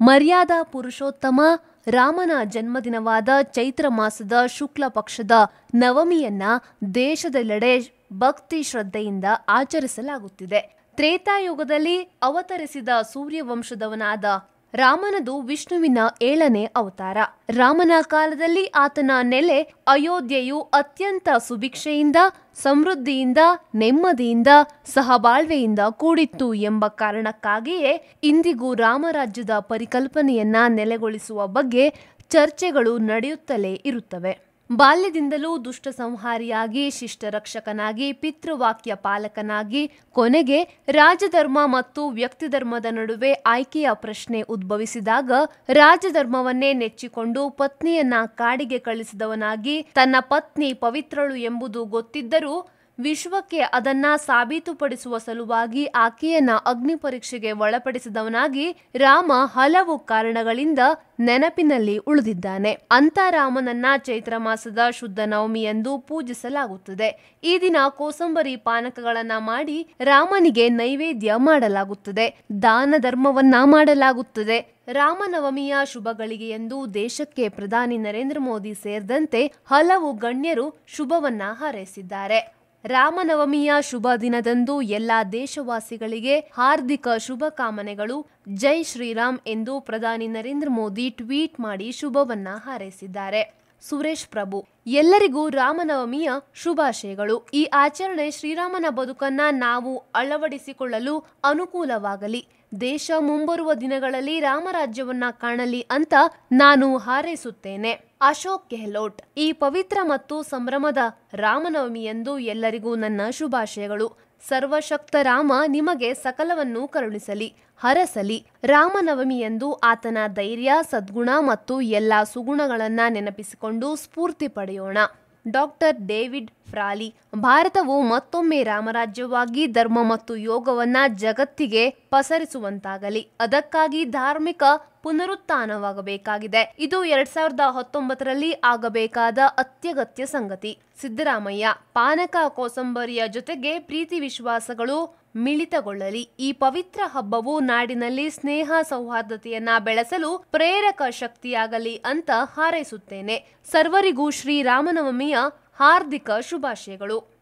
ಮರ್ಯಾದಾ ಪುರುಷೋತ್ತಮ ರಾಮನ ಜನ್ಮದಿನವಾದ ಚೈತ್ರ ಮಾಸದ ಶುಕ್ಲ ಪಕ್ಷದ ನವಮಿಯನ್ನ ದೇಶದೆಲ್ಲೆಡೆ ಭಕ್ತಿ ಶ್ರದ್ಧೆಯಿಂದ ಆಚರಿಸಲಾಗುತ್ತಿದೆ. ತ್ರೇತಾಯುಗದಲ್ಲಿ ಅವತರಿಸಿದ ಸೂರ್ಯವಂಶದವನಾದ ರಾಮನದು ವಿಷ್ಣುವಿನ ಏಳನೇ ಅವತಾರ. ರಾಮನ ಕಾಲದಲ್ಲಿ ಆತನ ನೆಲೆ ಅಯೋಧ್ಯೆಯು ಅತ್ಯಂತ ಸುಭಿಕ್ಷೆಯಿಂದ, ಸಮೃದ್ಧಿಯಿಂದ, ನೆಮ್ಮದಿಯಿಂದ, ಸಹಬಾಳ್ವೆಯಿಂದ ಕೂಡಿತ್ತು ಎಂಬ ಕಾರಣಕ್ಕಾಗಿಯೇ ಇಂದಿಗೂ ರಾಮರಾಜ್ಯದ ಪರಿಕಲ್ಪನೆಯನ್ನ ನೆಲೆಗೊಳಿಸುವ ಬಗ್ಗೆ ಚರ್ಚೆಗಳು ನಡೆಯುತ್ತಲೇ ಇರುತ್ತವೆ. ಬಾಲ್ಯದಿಂದಲೂ ದುಷ್ಟ ಸಂಹಾರಿಯಾಗಿ ಶಿಷ್ಟ ರಕ್ಷಕನಾಗಿ ಪಿತೃವಾಕ್ಯ ಪಾಲಕನಾಗಿ, ಕೊನೆಗೆ ರಾಜಧರ್ಮ ಮತ್ತು ವ್ಯಕ್ತಿಧರ್ಮದ ನಡುವೆ ಆಯ್ಕೆಯ ಪ್ರಶ್ನೆ ಉದ್ಭವಿಸಿದಾಗ ರಾಜಧರ್ಮವನ್ನೇ ನೆಚ್ಚಿಕೊಂಡು ಪತ್ನಿಯನ್ನ ಕಾಡಿಗೆ ಕಳಿಸಿದವನಾಗಿ ತನ್ನ ಪತ್ನಿ ಪವಿತ್ರಳು ಎಂಬುದು ಗೊತ್ತಿದ್ದರೂ ವಿಶ್ವಕ್ಕೆ ಅದನ್ನ ಸಾಬೀತುಪಡಿಸುವ ಸಲುವಾಗಿ ಆಕೆಯನ್ನ ಅಗ್ನಿ ಪರೀಕ್ಷೆಗೆ ಒಳಪಡಿಸಿದವನಾಗಿ ರಾಮ ಹಲವು ಕಾರಣಗಳಿಂದ ನೆನಪಿನಲ್ಲಿ ಉಳಿದಿದ್ದಾನೆ. ಅಂತ ರಾಮನನ್ನ ಚೈತ್ರ ಮಾಸದ ಶುದ್ಧ ನವಮಿಯಂದು ಪೂಜಿಸಲಾಗುತ್ತದೆ. ಈ ದಿನ ಕೋಸಂಬರಿ ಪಾನಕಗಳನ್ನ ಮಾಡಿ ರಾಮನಿಗೆ ನೈವೇದ್ಯ ಮಾಡಲಾಗುತ್ತದೆ. ದಾನ ಧರ್ಮವನ್ನ ಮಾಡಲಾಗುತ್ತದೆ. ರಾಮನವಮಿಯ ಶುಭಗಳಿಗೆ ಎಂದು ದೇಶಕ್ಕೆ ಪ್ರಧಾನಿ ನರೇಂದ್ರ ಮೋದಿ ಸೇರಿದಂತೆ ಹಲವು ಗಣ್ಯರು ಶುಭವನ್ನ ಹಾರೈಸಿದ್ದಾರೆ. ರಾಮನವಮಿಯ ಶುಭ ದಿನದಂದು ಎಲ್ಲ ದೇಶವಾಸಿಗಳಿಗೆ ಹಾರ್ದಿಕ ಶುಭಕಾಮನೆಗಳು ಜೈ ಶ್ರೀರಾಮ್ ಎಂದು ಪ್ರಧಾನಿ ನರೇಂದ್ರ ಮೋದಿ ಟ್ವೀಟ್ ಮಾಡಿ ಶುಭವನ್ನ ಹಾರೈಸಿದ್ದಾರೆ. ಸುರೇಶ್ ಪ್ರಭು ಎಲ್ಲರಿಗೂ ರಾಮನವಮಿಯ ಶುಭಾಶಯಗಳು. ಈ ಆಚರಣೆ ಶ್ರೀರಾಮನ ಬದುಕನ್ನ ನಾವು ಅಳವಡಿಸಿಕೊಳ್ಳಲು ಅನುಕೂಲವಾಗಲಿ. ದೇಶ ಮುಂಬರುವ ದಿನಗಳಲ್ಲಿ ರಾಮರಾಜ್ಯವನ್ನ ಕಾಣಲಿ ಅಂತ ನಾನು ಹಾರೈಸುತ್ತೇನೆ. ಅಶೋಕ್ ಗೆಹ್ಲೋಟ್, ಈ ಪವಿತ್ರ ಮತ್ತು ಸಂಭ್ರಮದ ರಾಮನವಮಿಯಂದು ಎಲ್ಲರಿಗೂ ನನ್ನ ಶುಭಾಶಯಗಳು. ಸರ್ವಶಕ್ತ ರಾಮ ನಿಮಗೆ ಸಕಲವನ್ನು ಕರುಣಿಸಲಿ, ಹರಸಲಿ. ರಾಮನವಮಿಯಂದು ಆತನ ಧೈರ್ಯ, ಸದ್ಗುಣ ಮತ್ತು ಎಲ್ಲಾ ಸುಗುಣಗಳನ್ನ ನೆನಪಿಸಿಕೊಂಡು ಸ್ಫೂರ್ತಿ ಪಡೆಯೋಣ ಡಾಕ್ಟರ್ ಡೇವಿಡ್ ಫ್ರಾಲಿ ಭಾರತವು ಮತ್ತೊಮ್ಮೆ ರಾಮರಾಜ್ಯವಾಗಿ ಧರ್ಮ ಮತ್ತು ಯೋಗವನ್ನು ಜಗತ್ತಿಗೆ ಪಸರಿಸುವಂತಾಗಲಿ. ಅದಕ್ಕಾಗಿ ಧಾರ್ಮಿಕ ಪುನರುತ್ಥಾನವಾಗಬೇಕಾಗಿದೆ. ಇದು ಎರಡ್ ಸಾವಿರದ ಹತ್ತೊಂಬತ್ತರಲ್ಲಿ ಆಗಬೇಕಾದ ಅತ್ಯಗತ್ಯ ಸಂಗತಿ. ಸಿದ್ದರಾಮಯ್ಯ, ಪಾನಕ ಕೋಸಂಬರಿಯ ಜೊತೆಗೆ ಪ್ರೀತಿ ವಿಶ್ವಾಸಗಳು ಮಿಳಿತಗೊಳ್ಳಲಿ. ಈ ಪವಿತ್ರ ಹಬ್ಬವು ನಾಡಿನಲ್ಲಿ ಸ್ನೇಹ ಸೌಹಾರ್ದತೆಯನ್ನ ಬೆಳೆಸಲು ಪ್ರೇರಕ ಶಕ್ತಿಯಾಗಲಿ ಅಂತ ಹಾರೈಸುತ್ತೇನೆ. ಸರ್ವರಿಗೂ ಶ್ರೀರಾಮನವಮಿಯ ಹಾರ್ದಿಕ ಶುಭಾಶಯಗಳು.